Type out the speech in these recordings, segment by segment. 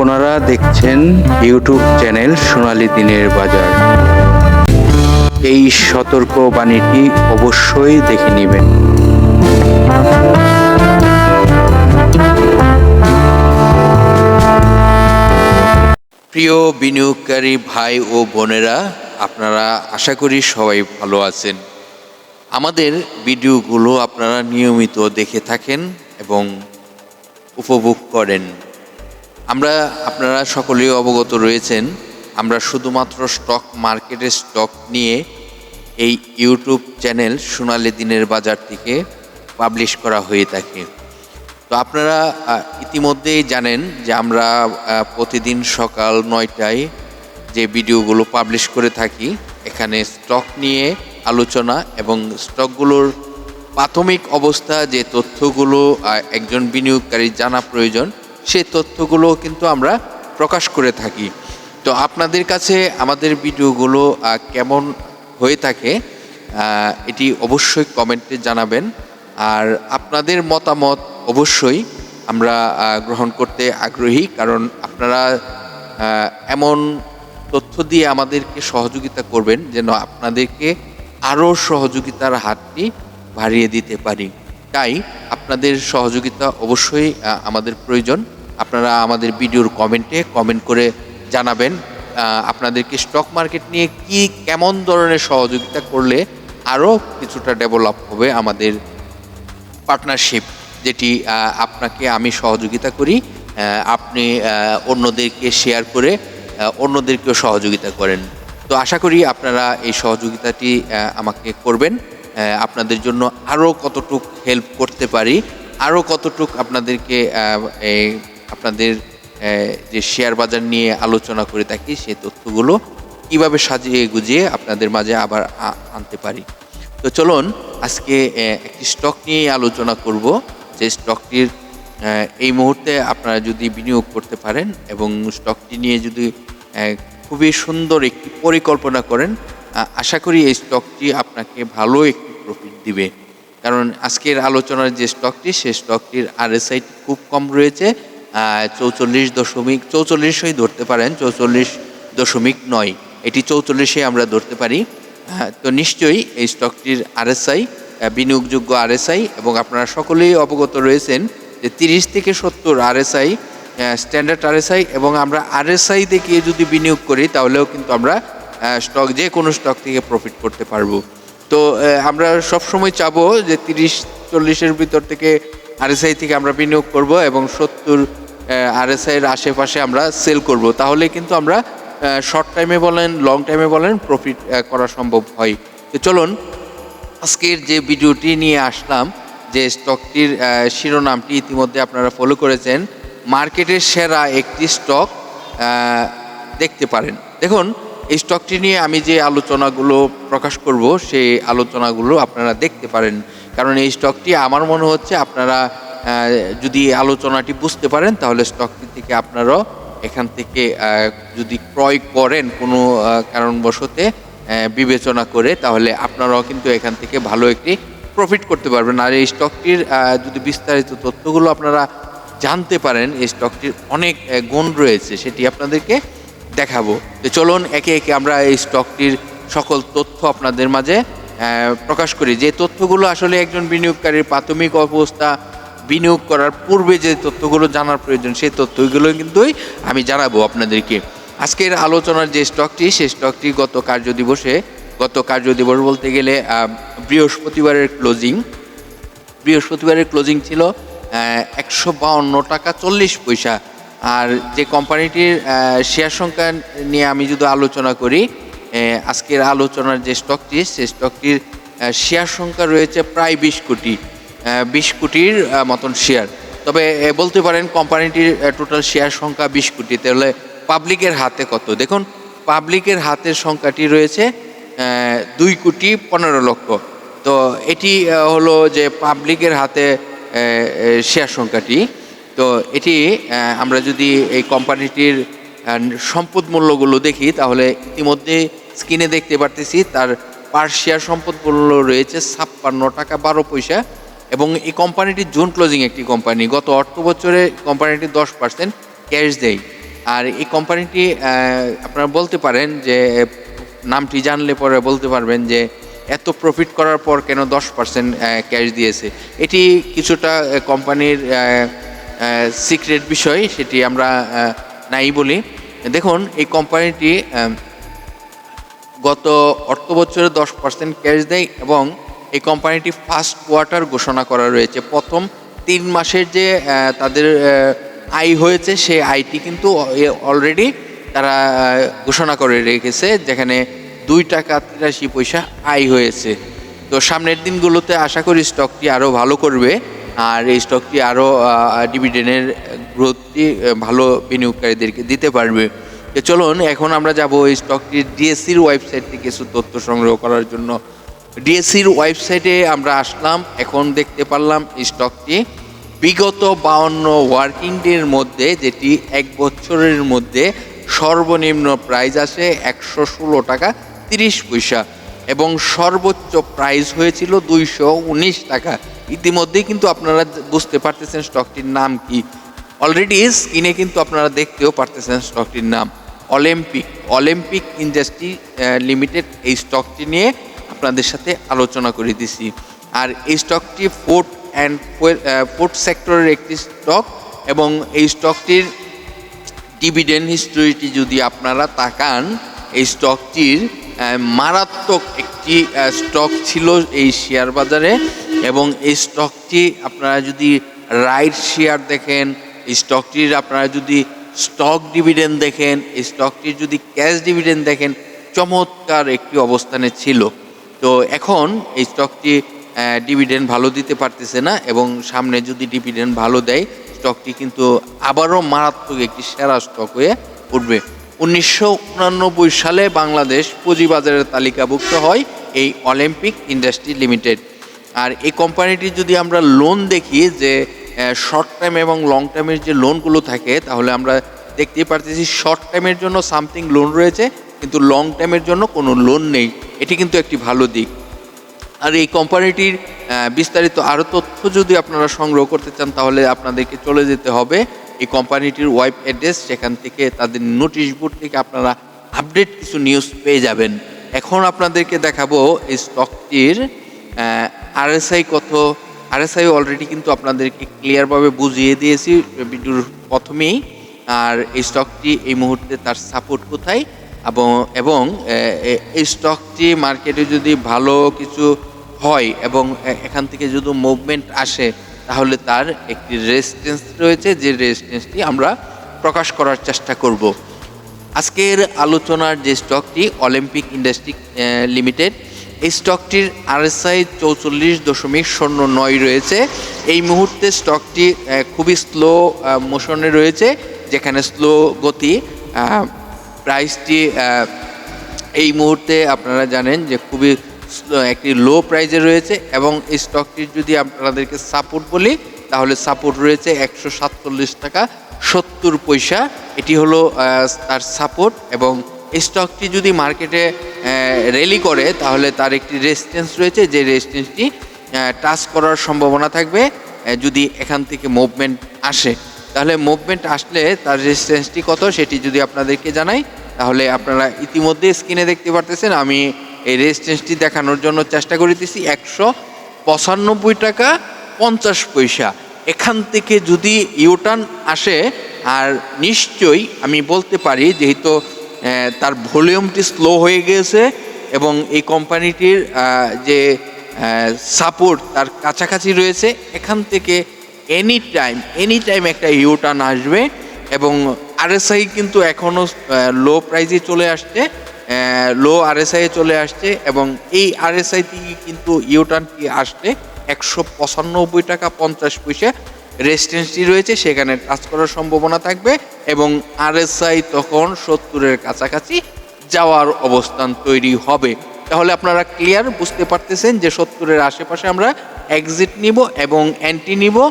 বোনেরা দেখছেন YouTube channel সোনালি দিনের বাজার। এই সতর্ক বাণীটি অবশ্যই দেখে নেবেন। প্রিয় বিনিয়োগকারী ভাই ও বোনেরা, আপনারা আশা করি সবাই ভালো আছেন। আমাদের ভিডিওগুলো আপনারা নিয়মিত দেখে থাকেন এবং উপভোগ করেন। আমরা, আপনারা সকলেই অবগত রয়েছেন, আমরা শুধুমাত্র স্টক মার্কেটের স্টক নিয়ে এই ইউটিউব চ্যানেল সোনালী দিনের বাজার থেকে পাবলিশ করা হয়ে থাকে। তো আপনারা ইতিমধ্যেই জানেন যে আমরা প্রতিদিন সকাল নয়টায় যে ভিডিওগুলো পাবলিশ করে থাকি, এখানে স্টক নিয়ে আলোচনা এবং স্টকগুলোর প্রাথমিক অবস্থা, যে তথ্যগুলো একজন বিনিয়োগকারী জানা প্রয়োজন সেই তথ্যগুলো কিন্তু আমরা প্রকাশ করে থাকি। তো আপনাদের কাছে আমাদের ভিডিওগুলো কেমন হয়ে থাকে এটি অবশ্যই কমেন্টে জানাবেন। আর আপনাদের মতামত অবশ্যই আমরা গ্রহণ করতে আগ্রহী, কারণ আপনারা এমন তথ্য দিয়ে আমাদেরকে সহযোগিতা করবেন যেন আপনাদেরকে আরও সহযোগিতার হাতটি বাড়িয়ে দিতে পারি। তাই আপনাদের সহযোগিতা অবশ্যই আমাদের প্রয়োজন। আপনারা আমাদের ভিডিওর কমেন্টে কমেন্ট করে জানাবেন আপনাদেরকে স্টক মার্কেট নিয়ে কি কেমন ধরনের সহযোগিতা করলে আরও কিছুটা ডেভেলপ হবে আমাদের পার্টনারশিপ, যেটি আপনাকে আমি সহযোগিতা করি আপনি অন্যদেরকে শেয়ার করে অন্যদেরকেও সহযোগিতা করেন। তো আশা করি আপনারা এই সহযোগিতাটি আমাকে করবেন। আপনাদের জন্য আরও কতটুক হেল্প করতে পারি আরও কতটুক আপনাদেরকে আপনাদের যে শেয়ার বাজার নিয়ে আলোচনা করে থাকি সেই তথ্যগুলো কীভাবে সাজিয়ে গুজিয়ে আপনাদের মাঝে আবার আনতে পারি। তো চলুন, আজকে একটি স্টক নিয়ে আলোচনা করব। যে স্টকটির এই মুহূর্তে আপনারা যদি বিনিয়োগ করতে পারেন এবং স্টকটি নিয়ে যদি খুবই সুন্দর একটি পরিকল্পনা করেন আশা করি এই স্টকটি আপনাকে ভালো একটি প্রফিট দিবে। কারণ আজকের আলোচনার যে স্টকটি সেই স্টকটির আরএসআই খুব কম রয়েছে। চৌচল্লিশ দশমিক, চৌচল্লিশই ধরতে পারেন, চৌচল্লিশ দশমিক নয়। এটি চৌচল্লিশে আমরা ধরতে পারি। তো নিশ্চয়ই এই স্টকটির আরএসআই বিনিয়োগযোগ্য আরএসআই এবং আপনারা সকলেই অবগত রয়েছেন যে তিরিশ থেকে সত্তর আরএসআই স্ট্যান্ডার্ড আরএসআই এবং আমরা আরএসআই দেখিয়ে যদি বিনিয়োগ করি, তাহলেও কিন্তু আমরা স্টক যে কোনো স্টক থেকে প্রফিট করতে পারব। তো আমরা সবসময় চাবো যে তিরিশ, চল্লিশের ভিতর থেকে আরএসআই থেকে আমরা বিনিয়োগ করব এবং সত্তর আরএসআই এর আশেপাশে আমরা সেল করব। তাহলে কিন্তু আমরা শর্ট টাইমে বলেন লং টাইমে বলেন প্রফিট করা সম্ভব হয়। তো চলুন, আজকের যে ভিডিওটি নিয়ে আসলাম, যে স্টকটির শিরোনামটি ইতিমধ্যে আপনারা ফলো করেছেন মার্কেটের সেরা একটি স্টক দেখতে পারেন। দেখুন এই স্টকটি নিয়ে আমি যে আলোচনাগুলো প্রকাশ করব, সেই আলোচনাগুলো আপনারা দেখতে পারেন। কারণ এই স্টকটি আমার মনে হচ্ছে আপনারা যদি আলোচনাটি বুঝতে পারেন, তাহলে স্টকটি থেকে আপনারাও এখান থেকে যদি ক্রয় করেন কোনো কারণবশতে বিবেচনা করে, তাহলে আপনারাও কিন্তু এখান থেকে ভালো একটি প্রফিট করতে পারবেন। আর এই স্টকটির যদি বিস্তারিত তথ্যগুলো আপনারা জানতে পারেন, এই স্টকটির অনেক গুণ রয়েছে, সেটি আপনাদেরকে দেখাবো। তো চলুন, একে একে আমরা এই স্টকটির সকল তথ্য আপনাদের মাঝে প্রকাশ করি। যে তথ্যগুলো আসলে একজন বিনিয়োগকারীর প্রাথমিক অবস্থা, বিনিয়োগ করার পূর্বে যে তথ্যগুলো জানার প্রয়োজন, সেই তথ্যগুলো কিন্তুই আমি জানাব আপনাদেরকে। আজকের আলোচনার যে স্টকটি সেই স্টকটি গত কার্যদিবসে, গত কার্যদিবস বলতে গেলে বৃহস্পতিবারের ক্লোজিং বৃহস্পতিবারের ক্লোজিং ছিল একশো বাউন্ন টাকা চল্লিশ পয়সা। আর যে কোম্পানিটির শেয়ার সংখ্যা নিয়ে আমি যদি আলোচনা করি আজকের আলোচনার যে স্টকটি সেই স্টকটির শেয়ার সংখ্যা রয়েছে প্রায় বিশ কোটি বিশ কোটির মতন শেয়ার তবে বলতে পারেন কোম্পানিটির টোটাল শেয়ার সংখ্যা বিশ কোটি। তাহলে পাবলিকের হাতে কত? দেখুন পাবলিকের হাতের সংখ্যাটি রয়েছে দুই কোটি পনেরো লক্ষ। তো এটি হলো যে পাবলিকের হাতে শেয়ার সংখ্যাটি। তো এটি আমরা যদি এই কোম্পানিটির সম্পদ মূল্যগুলো দেখি, তাহলে ইতিমধ্যে স্ক্রিনে দেখতে পারতেছি, তার পার শেয়ার সম্পদ মূল্য রয়েছে ছাপ্পান্ন টাকা বারো পয়সা, এবং এই কোম্পানিটি জুন ক্লোজিং একটি কোম্পানি। গত অর্থ বছরে কোম্পানিটি দশ পার্সেন্ট ক্যাশ দেয়। আর এই কোম্পানিটি আপনারা বলতে পারেন যে, নামটি জানলে পরে বলতে পারবেন যে, এত প্রফিট করার পর কেন দশ পার্সেন্ট ক্যাশ দিয়েছে। এটি কিছুটা কোম্পানির সিক্রেট বিষয়, সেটি আমরা নাই বলি। দেখুন, এই কোম্পানিটি গত অর্থ বছরে দশ পার্সেন্ট ক্যাশ দেয় এবং এই কোম্পানিটি ফার্স্ট কোয়ার্টার ঘোষণা করা রয়েছে। প্রথম তিন মাসের যে তাদের আয় হয়েছে, সেই আয়টি কিন্তু অলরেডি তারা ঘোষণা করে রেখেছে, যেখানে দুই টাকা তিরাশি পয়সা আয় হয়েছে। তো সামনের দিনগুলোতে আশা করি স্টকটি আরও ভালো করবে। আর এই স্টকটি আরও ডিভিডেন্ডের গ্রোথটি ভালো বিনিয়োগকারীদেরকে দিতে পারবে। তো চলুন, এখন আমরা যাব এই স্টকটির ডিএসসির ওয়েবসাইট থেকে কিছু তথ্য সংগ্রহ করার জন্য। ডিএসসির ওয়েবসাইটে আমরা আসলাম, এখন দেখতে পারলাম এই স্টকটি বিগত বাউন্ন ওয়ার্কিং ডের মধ্যে, যেটি এক বছরের মধ্যে সর্বনিম্ন প্রাইস আসে একশো ষোলো টাকা তিরিশ পয়সা, এবং সর্বোচ্চ প্রাইস হয়েছিল দুইশো উনিশ টাকা। ইতিমধ্যেই কিন্তু আপনারা বুঝতে পারতেছেন স্টকটির নাম কি। অলরেডি স্ক্রিনে কিন্তু আপনারা দেখতেও পারতেছেন স্টকটির নাম অলিম্পিক অলিম্পিক ইন্ডাস্ট্রি লিমিটেড এই স্টকটি নিয়ে আপনাদের সাথে আলোচনা করে দিছি। আর এই স্টকটি ফুড অ্যান্ড ফুড সেক্টরের একটি স্টক এবং এই স্টকটির ডিভিডেন্ড হিস্টোরিটি যদি আপনারা তাকান, এই স্টকটির মারাত্মক একটি স্টক ছিল এই শেয়ার বাজারে। এবং এই স্টকটি আপনারা যদি রাইট শেয়ার দেখেন, এই স্টকটির আপনারা যদি স্টক ডিভিডেন্ড দেখেন, এই স্টকটির যদি ক্যাশ ডিভিডেন্ড দেখেন, চমৎকার একটি অবস্থানে ছিল। তো এখন এই স্টকটি ডিভিডেন্ড ভালো দিতে পারতেছে না এবং সামনে যদি ডিভিডেন্ড ভালো দেয় স্টকটি কিন্তু আবারও মারাত্মক একটি সেরা স্টক হয়ে উঠবে। উনিশশো সালে বাংলাদেশ পুঁজিবাজারের তালিকাভুক্ত হয় এই অলিম্পিক ইন্ডাস্ট্রি লিমিটেড আর এই কোম্পানিটি যদি আমরা লোন দেখি যে শর্ট টাইম এবং লং টাইমের যে লোনগুলো থাকে, তাহলে আমরা দেখতেই পারতেছি শর্ট টাইমের জন্য সামথিং লোন রয়েছে, কিন্তু লং টাইমের জন্য কোনো লোন নেই। এটি কিন্তু একটি ভালো দিক। আর এই কোম্পানিটির বিস্তারিত আরও তথ্য যদি আপনারা সংগ্রহ করতে চান, তাহলে আপনাদেরকে চলে যেতে হবে। এই কোম্পানিটির ওয়েব অ্যাড্রেস সেখান থেকে তাদের নোটিশ বোর্ড থেকে আপনারা আপডেট কিছু নিউজ পেয়ে যাবেন। এখন আপনাদেরকে দেখাবো এই স্টকটির আরএসআই কত? আরএসআই অলরেডি কিন্তু আপনাদেরকে ক্লিয়ারভাবে বুঝিয়ে দিয়েছি ভিডিওর প্রথমেই। আর এই স্টকটি এই মুহূর্তে তার সাপোর্ট কোথায়? এবং এবং এই স্টকটি মার্কেটে যদি ভালো কিছু হয় এবং এখান থেকে যদি মুভমেন্ট আসে, তাহলে তার একটি রেজিস্ট্যান্স রয়েছে, যে রেজিস্ট্যান্সটি আমরা প্রকাশ করার চেষ্টা করব। আজকের আলোচনার যে স্টকটি অলিম্পিক ইন্ডাস্ট্রি লিমিটেড এই স্টকটির আরএসআই চৌচল্লিশ দশমিক শূন্য নয় রয়েছে। এই মুহূর্তে স্টকটি খুবই স্লো মোশনে রয়েছে, যেখানে স্লো গতি প্রাইসটি এই মুহূর্তে আপনারা জানেন যে খুবই একটি লো প্রাইজে রয়েছে এবং এই স্টকটির যদি আপনাদেরকে সাপোর্ট বলি, তাহলে সাপোর্ট রয়েছে একশো সাতচল্লিশ টাকা সত্তর পয়সা। এটি হলো তার সাপোর্ট এবং স্টকটি যদি মার্কেটে র্যালি করে, তাহলে তার একটি রেজিস্ট্যান্স রয়েছে, যে রেজিস্ট্যান্সটি টাচ করার সম্ভাবনা থাকবে যদি এখান থেকে মুভমেন্ট আসে। তাহলে মুভমেন্ট আসলে তার রেজিস্ট্যান্সটি কত, সেটি যদি আপনাদেরকে জানাই, তাহলে আপনারা ইতিমধ্যে স্ক্রিনে দেখতে পারতেছেন, আমি এই রেজিস্ট্যান্সটি দেখানোর জন্য চেষ্টা করিতেছি, একশো পঁচানব্বই টাকা পঞ্চাশ পয়সা। এখান থেকে যদি ইউটার্ন আসে, আর নিশ্চয়ই আমি বলতে পারি, যেহেতু তার ভলিউমটি স্লো হয়ে গিয়েছে এবং এই কোম্পানিটির যে সাপোর্ট তার কাছাকাছি রয়েছে, এখান থেকে এনি টাইম এনি টাইম একটা ইউটার্ন আসবে এবং আরএসআই কিন্তু এখনও লো প্রাইজে চলে আসছে লো আরএসআই চলে আসছে এবং এই আরএসআই থেকে কিন্তু ইউটার্নটি আসলে একশো পঁচানব্বই টাকা পঞ্চাশ পয়সা। রেজিস্ট্যান্সটি রয়েছে, সেখানে টাচ করার সম্ভাবনা থাকবে এবং আরএসআই তখন সত্তরের কাছাকাছি যাওয়ার অবস্থান তৈরি হবে। তাহলে আপনারা ক্লিয়ার বুঝতে পারতেছেন যে সত্তরের আশেপাশে আমরা এক্সিট নিব এবং অ্যান্টি নিব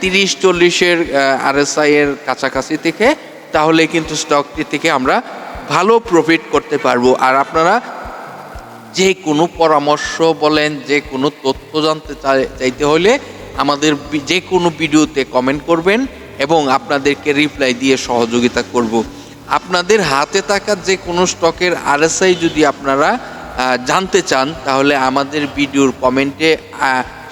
তিরিশ চল্লিশের আরএসআই এর কাছাকাছি থেকে, তাহলে কিন্তু স্টকটি থেকে আমরা ভালো প্রফিট করতে পারব। আর আপনারা যে কোনো পরামর্শ বলেন, যে কোনো তথ্য জানতে চাই- চাইতে হলে আমাদের যে কোনো ভিডিওতে কমেন্ট করবেন এবং আপনাদেরকে রিপ্লাই দিয়ে সহযোগিতা করব। আপনাদের হাতে থাকা যে কোনো স্টকের আরএসআই যদি আপনারা জানতে চান, তাহলে আমাদের ভিডিওর কমেন্টে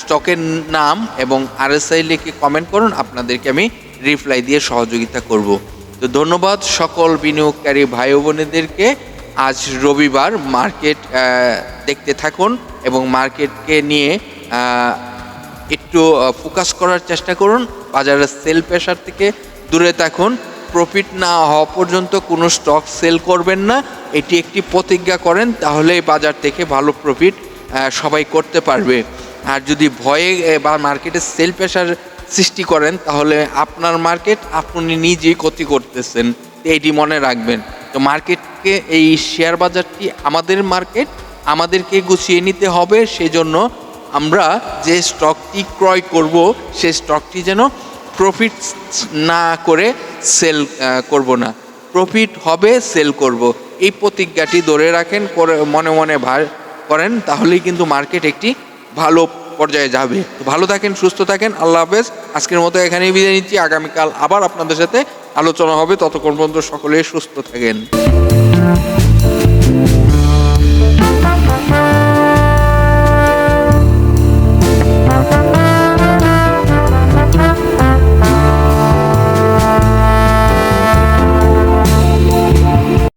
স্টকের নাম এবং আরএসআই লিখে কমেন্ট করুন, আপনাদেরকে আমি রিপ্লাই দিয়ে সহযোগিতা করব। তো ধন্যবাদ সকল বিনিয়োগকারী ভাই বোনেদেরকে আজ রবিবার মার্কেট দেখতে থাকুন এবং মার্কেটকে নিয়ে একটু ফোকাস করার চেষ্টা করুন। বাজারের সেল প্রেশার থেকে দূরে থাকুন। প্রফিট না হওয়া পর্যন্ত কোনো স্টক সেল করবেন না। এটি একটি প্রতিজ্ঞা করেন তাহলে বাজার থেকে ভালো প্রফিট সবাই করতে পারবে। আর যদি ভয়ে বা মার্কেটে সেল প্রেশার সৃষ্টি করেন, তাহলে আপনার মার্কেট আপনি নিজেই ক্ষতি করতেছেন। এটি মনে রাখবেন। তো মার্কেটকে এই শেয়ার বাজারটি আমাদের মার্কেট আমাদেরকে গুছিয়ে নিতে হবে। সেজন্য আমরা যে স্টকটি ক্রয় করব সেই স্টকটি যেন প্রফিট না করে সেল করব না। প্রফিট হবে সেল করব। এই প্রতিজ্ঞাটি ধরে রাখেন, করে, মনে মনে ভার করেন, তাহলেই কিন্তু মার্কেট একটি ভালো পর্যায়ে যাবে। ভালো থাকেন, সুস্থ থাকেন, আল্লাহ হাফেজ। আজকের মতো এখানেই বিদায় নিচ্ছি। আগামীকাল আবার আপনাদের সাথে আলোচনা হবে। ততক্ষণ পর্যন্ত সকলে সুস্থ থাকেন।